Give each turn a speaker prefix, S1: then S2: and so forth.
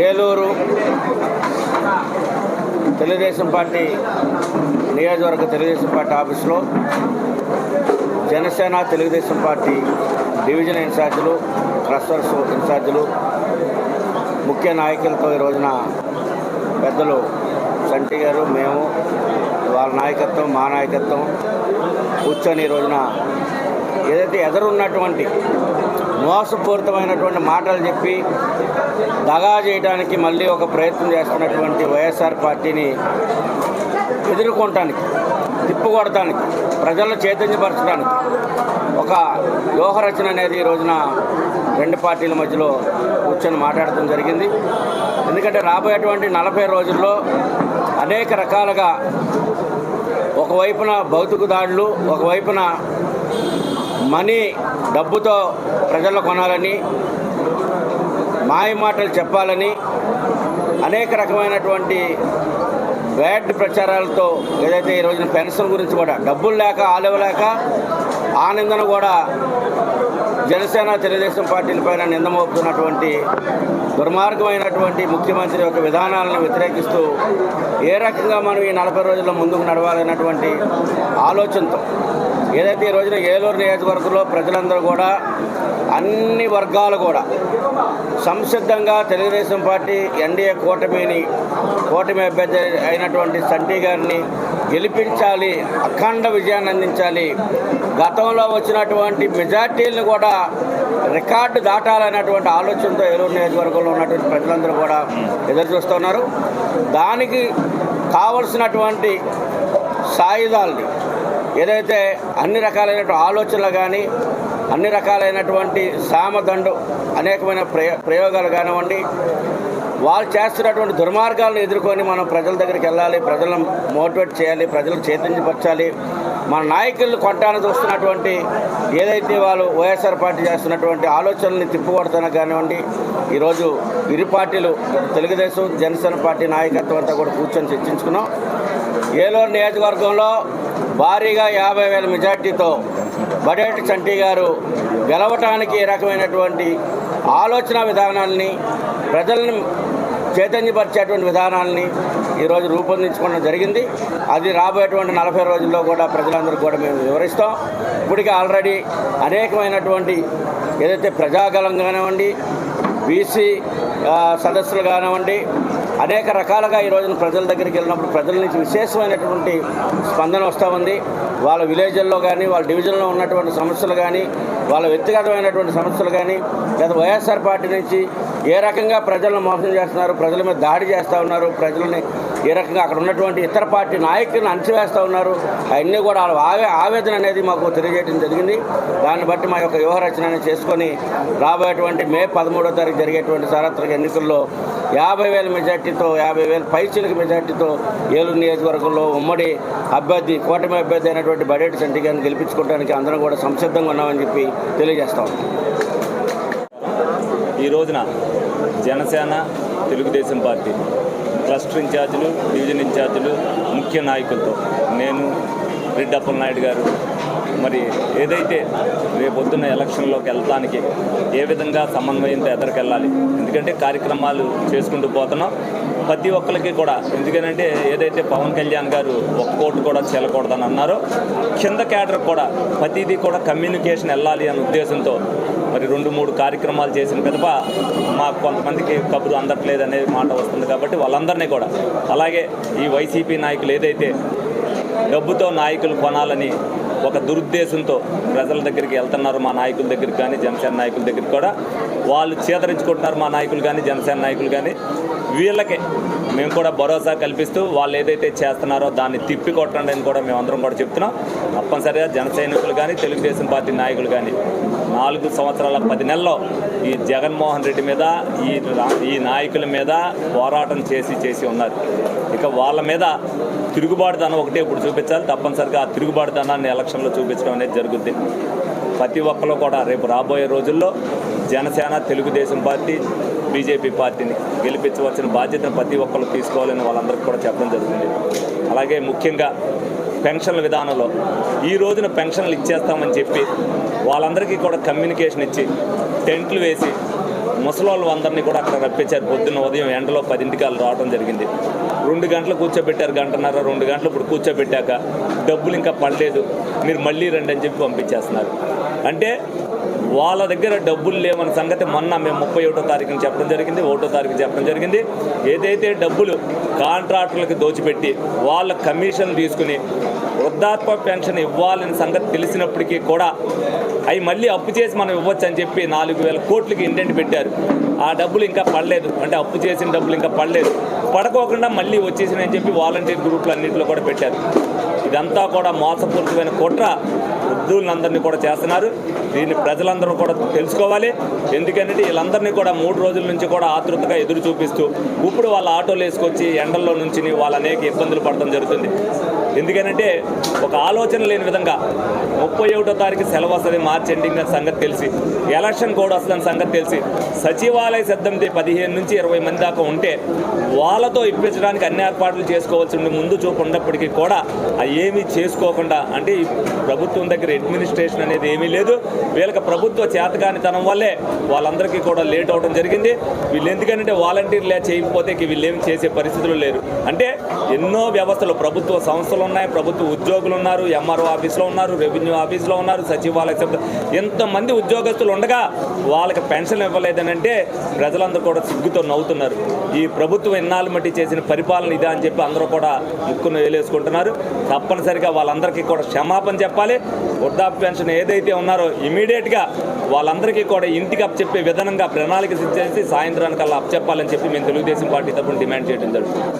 S1: Eluru Telugu Desam party నియోజకవర్గ Telugu Desam party ఆఫీసులో Janasena Telugu Desam party division ఇన్ఛార్జీలు క్లస్టర్స్ ఇన్ఛార్జీలు ముఖ్య నాయకులతో ఈ రోజున పెద్దలు సంటి గారు మేము వాళ్ళ నాయకత్వం మా నాయకత్వం కూర్చొని ఈ రోజున ఏదైతే ఎదురున్నటువంటి మోసపూరితమైనటువంటి మాటలు చెప్పి దగా చేయడానికి మళ్ళీ ఒక ప్రయత్నం చేస్తున్నటువంటి వైఎస్ఆర్ పార్టీని ఎదుర్కొనటానికి తిప్పుకొడటానికి ప్రజలను చైతన్యపరచడానికి ఒక వ్యూహరచన అనేది ఈ రోజున రెండు పార్టీల మధ్యలో కూర్చొని మాట్లాడటం జరిగింది. ఎందుకంటే రాబోయేటువంటి నలభై రోజుల్లో అనేక రకాలుగా ఒకవైపున భౌతిక దాడులు ఒకవైపున మనీ డబ్బుతో ప్రజలు కొనాలని మాయమాటలు చెప్పాలని అనేక రకమైనటువంటి బ్యాడ్ ప్రచారాలతో ఏదైతే ఈ రోజున పెన్షన్ గురించి కూడా డబ్బులు లేక ఆలివ్వలేక ఆ కూడా జనసేన తెలుగుదేశం పార్టీల పైన నింద మోపుతున్నటువంటి దుర్మార్గమైనటువంటి ముఖ్యమంత్రి యొక్క విధానాలను వ్యతిరేకిస్తూ ఏ రకంగా మనం ఈ నలభై రోజుల్లో ముందుకు నడవాలన్నటువంటి ఆలోచనతో ఏదైతే ఈ రోజున ఏలూరు నియోజకవర్గంలో ప్రజలందరూ కూడా అన్ని వర్గాలు కూడా సంసిద్ధంగా తెలుగుదేశం పార్టీ ఎన్డీఏ కూటమిని కూటమి అభ్యర్థి అయినటువంటి సంటి గారిని గెలిపించాలి అఖండ విజయాన్ని అందించాలి గతంలో వచ్చినటువంటి మెజార్టీలను కూడా రికార్డు దాటాలనేటువంటి ఆలోచనతో ఏలూరు నియోజకవర్గంలో ఉన్నటువంటి ప్రజలందరూ కూడా ఎదురు చూస్తున్నారు. దానికి కావలసినటువంటి సాయుధాలని ఏదైతే అన్ని రకాలైనటువంటి ఆలోచనలు కానీ అన్ని రకాలైనటువంటి సామదండు అనేకమైన ప్రయో ప్రయోగాలు కానివ్వండి వాళ్ళు చేస్తున్నటువంటి దుర్మార్గాలను ఎదుర్కొని మనం ప్రజల దగ్గరికి వెళ్ళాలి ప్రజలను మోటివేట్ చేయాలి ప్రజలను చైతన్యపరచాలి మన నాయకులను కొట్టాలని చూస్తున్నటువంటి ఏదైతే వాళ్ళు వైఎస్ఆర్ పార్టీ చేస్తున్నటువంటి ఆలోచనల్ని తిప్పుకొడతానో కానివ్వండి ఈరోజు ఇరు పార్టీలు తెలుగుదేశం జనసేన పార్టీ నాయకత్వం అంతా కూడా కూర్చొని చర్చించుకున్నాం. ఏలూరు నియోజకవర్గంలో భారీగా యాభై వేల మెజార్టీతో బడేటి చంటి గారు గెలవటానికి ఏ రకమైనటువంటి ఆలోచన విధానాల్ని ప్రజలను చైతన్యపరిచేటువంటి విధానాల్ని ఈరోజు రూపొందించుకోవడం జరిగింది. అది రాబోయేటువంటి నలభై రోజుల్లో కూడా ప్రజలందరూ కూడా మేము వివరిస్తాం. ఇప్పటికే ఆల్రెడీ అనేకమైనటువంటి ఏదైతే ప్రజాగలం కానివ్వండి బీసీ సదస్సులు కానివ్వండి అనేక రకాలుగా ఈ రోజున ప్రజల దగ్గరికి వెళ్ళినప్పుడు ప్రజల నుంచి విశేషమైనటువంటి స్పందన వస్తూ ఉంది. వాళ్ళ విలేజ్ల్లో కానీ వాళ్ళ డివిజన్లో ఉన్నటువంటి సమస్యలు కానీ వాళ్ళ వ్యక్తిగతమైనటువంటి సమస్యలు కానీ లేదా వైఎస్ఆర్ పార్టీ నుంచి ఏ రకంగా ప్రజలను మోసం చేస్తున్నారు ప్రజల మీద దాడి చేస్తూ ఉన్నారు ప్రజల్ని ఏ రకంగా అక్కడ ఉన్నటువంటి ఇతర పార్టీ నాయకులను అణచివేస్తూ ఉన్నారు. అవన్నీ కూడా ఆవే ఆవేదన అనేది మాకు తెలియజేయడం జరిగింది. దాన్ని బట్టి మా యొక్క వ్యూహరచనని చేసుకొని రాబోయేటువంటి మే పదమూడో తారీఖు జరిగేటువంటి సార్వత్రిక ఎన్నికల్లో యాభై వేల మెజార్టీతో యాభై వేల పైచిలకు మెజార్టీతో ఏలూరు నియోజకవర్గంలో ఉమ్మడి అభ్యర్థి కూటమి అభ్యర్థి అయినటువంటి బడేటి సంటి గారిని గెలిపించుకోవడానికి అందరం కూడా సంసిద్ధంగా ఉన్నామని చెప్పి తెలియజేస్తాం
S2: ఈ రోజున జనసేన తెలుగుదేశం పార్టీ క్లస్టర్ ఇన్ఛార్జీలు డివిజన్ ఇన్ఛార్జీలు ముఖ్య నాయకులతో. నేను రెడ్డప్పల నాయుడు గారు మరి ఏదైతే రేపొద్దున్న ఎలక్షన్లోకి వెళ్ళటానికి ఏ విధంగా సమన్వయంతో ఎదరికెళ్ళాలి ఎందుకంటే కార్యక్రమాలు చేసుకుంటూ పోతున్నాం ప్రతి ఒక్కరికి కూడా. ఎందుకనంటే ఏదైతే పవన్ కళ్యాణ్ గారు ఒక్క కోటు కూడా చేయకూడదని అన్నారో కింద క్యాడర్ కూడా ప్రతిదీ కూడా కమ్యూనికేషన్ వెళ్ళాలి అనే ఉద్దేశంతో మరి రెండు మూడు కార్యక్రమాలు చేసిన పిదప మాకు కొంతమందికి కబురు అందట్లేదు అనే మాట వస్తుంది కాబట్టి వాళ్ళందరినీ కూడా. అలాగే ఈ వైసీపీ నాయకులు ఏదైతే డబ్బుతో నాయకులు కొనాలని ఒక దురుద్దేశంతో ప్రజల దగ్గరికి వెళ్తున్నారు మా నాయకుల దగ్గరికి కానీ జనసేన నాయకుల దగ్గరికి కూడా. వాళ్ళు చేదరించుకుంటున్నారు మా నాయకులు కానీ జనసేన నాయకులు కానీ. వీళ్ళకి మేము కూడా భరోసా కల్పిస్తూ వాళ్ళు ఏదైతే చేస్తున్నారో దాన్ని తిప్పి కొట్టండి అని కూడా మేమందరం కూడా చెప్తున్నాం. తప్పనిసరిగా జన సైనికులు కానీ తెలుగుదేశం పార్టీ నాయకులు కానీ నాలుగు సంవత్సరాల పది నెలల్లో ఈ జగన్మోహన్ రెడ్డి మీద ఈ ఈ నాయకుల మీద పోరాటం చేసి చేసి ఉన్నారు. ఇక వాళ్ళ మీద తిరుగుబాటుదనం ఒకటే ఇప్పుడు చూపించాలి. తప్పనిసరిగా ఆ తిరుగుబాటుదనాన్ని ఎలక్షన్లో చూపించడం అనేది జరుగుద్ది. ప్రతి ఒక్కరు కూడా రేపు రాబోయే రోజుల్లో జనసేన తెలుగుదేశం పార్టీ బీజేపీ పార్టీని గెలిపించవలసిన బాధ్యతను ప్రతి ఒక్కరు తీసుకోవాలని వాళ్ళందరికీ కూడా చెప్పడం జరుగుతుంది. అలాగే ముఖ్యంగా పెన్షన్ల విధానంలో ఈ రోజున పెన్షన్లు ఇచ్చేస్తామని చెప్పి వాళ్ళందరికీ కూడా కమ్యూనికేషన్ ఇచ్చి టెంట్లు వేసి ముసలోళ్ళు అందరినీ కూడా అక్కడ రప్పించారు. పొద్దున్న ఉదయం ఎండలో పదింటికాలు రావడం జరిగింది. రెండు గంటలు కూర్చోబెట్టారు గంటన్నర రెండు గంటలు ఇప్పుడు కూర్చోబెట్టాక డబ్బులు ఇంకా పడలేదు. మీరు మళ్ళీ రండి అని చెప్పి పంపించేస్తున్నారు. అంటే వాళ్ళ దగ్గర డబ్బులు లేవన్న సంగతి మొన్న మేము ముప్పై ఒకటో తారీఖున చెప్పడం జరిగింది ఒకటో తారీఖు చెప్పడం జరిగింది. ఏదైతే డబ్బులు కాంట్రాక్టర్లకు దోచిపెట్టి వాళ్ళ కమిషన్ తీసుకుని వృద్ధాత్మ పెన్షన్ ఇవ్వాలని సంగతి తెలిసినప్పటికీ కూడా అవి మళ్ళీ అప్పు చేసి మనం ఇవ్వచ్చు అని చెప్పి నాలుగు వేల కోట్లకి ఇంటెంట్ పెట్టారు. ఆ డబ్బులు ఇంకా పడలేదు. అంటే అప్పు చేసిన డబ్బులు ఇంకా పడలేదు. పడకోకుండా మళ్ళీ వచ్చేసినని చెప్పి వాలంటీర్ గ్రూపులు అన్నింటిలో కూడా పెట్టారు. ఇదంతా కూడా మోసపూరితమైన కుట్ర వృద్ధులందరినీ కూడా చేస్తున్నారు. దీన్ని ప్రజలందరూ కూడా తెలుసుకోవాలి. ఎందుకంటే వీళ్ళందరినీ కూడా మూడు రోజుల నుంచి కూడా ఆతృతగా ఎదురు చూపిస్తూ ఇప్పుడు వాళ్ళ ఆటోలు వేసుకొచ్చి ఎండల్లో నుంచి వాళ్ళు అనేక ఇబ్బందులు పడటం జరుగుతుంది. ఎందుకనంటే ఒక ఆలోచన లేని విధంగా ముప్పై ఒకటో తారీఖు సెలవు వస్తుంది మార్చ్ ఎండింగ్ అని సంగతి తెలిసి ఎలక్షన్ కోడ్ వస్తుందని సంగతి తెలిసి సచివాలయ సిద్ధంతి పదిహేను నుంచి ఇరవై మంది దాకా ఉంటే వాళ్ళతో ఇప్పించడానికి అన్ని ఏర్పాట్లు చేసుకోవాల్సి ఉండి ముందు చూపు ఉన్నప్పటికీ కూడా అవి ఏమీ చేసుకోకుండా అంటే ప్రభుత్వం దగ్గర అడ్మినిస్ట్రేషన్ అనేది ఏమీ లేదు. వీళ్ళకి ప్రభుత్వ చేతకానితనం వల్లే వాళ్ళందరికీ కూడా లేట్ అవడం జరిగింది. వీళ్ళు ఎందుకంటే వాలంటీర్లే చేయకపోతే వీళ్ళు ఏమి చేసే పరిస్థితులు లేరు. అంటే ఎన్నో వ్యవస్థలు ప్రభుత్వ సంస్థలు ఉన్నాయి ప్రభుత్వ ఉద్యోగులు ఉన్నారు ఎంఆర్ఓ ఆఫీస్లో ఉన్నారు రెవెన్యూ ఆఫీస్లో ఉన్నారు సచివాలయ సిబ్బంది ఎంతమంది ఉద్యోగస్తులు ఉండగా వాళ్ళకి పెన్షన్ ఇవ్వలేదని అంటే ప్రజలందరూ కూడా సిగ్గుతో నవ్వుతున్నారు. ఈ ప్రభుత్వం ఇన్నాళ్ళు మట్టి చేసిన పరిపాలన ఇదే అని చెప్పి అందరూ కూడా ముక్కును వేలేసుకుంటున్నారు. తప్పనిసరిగా వాళ్ళందరికీ కూడా క్షమాపణ చెప్పాలి. వృద్ధాప్య పెన్షన్ ఏదైతే ఉన్నారో ఇమీడియట్గా వాళ్ళందరికీ కూడా ఇంటికి అప్పచెప్పే విధానంగా ప్రణాళిక సిద్ధ చేసి సాయంత్రానికల్లా అప్పచెప్పాలని చెప్పి మేము తెలుగుదేశం పార్టీ తరఫున డిమాండ్ చేయడం జరుగుతుంది.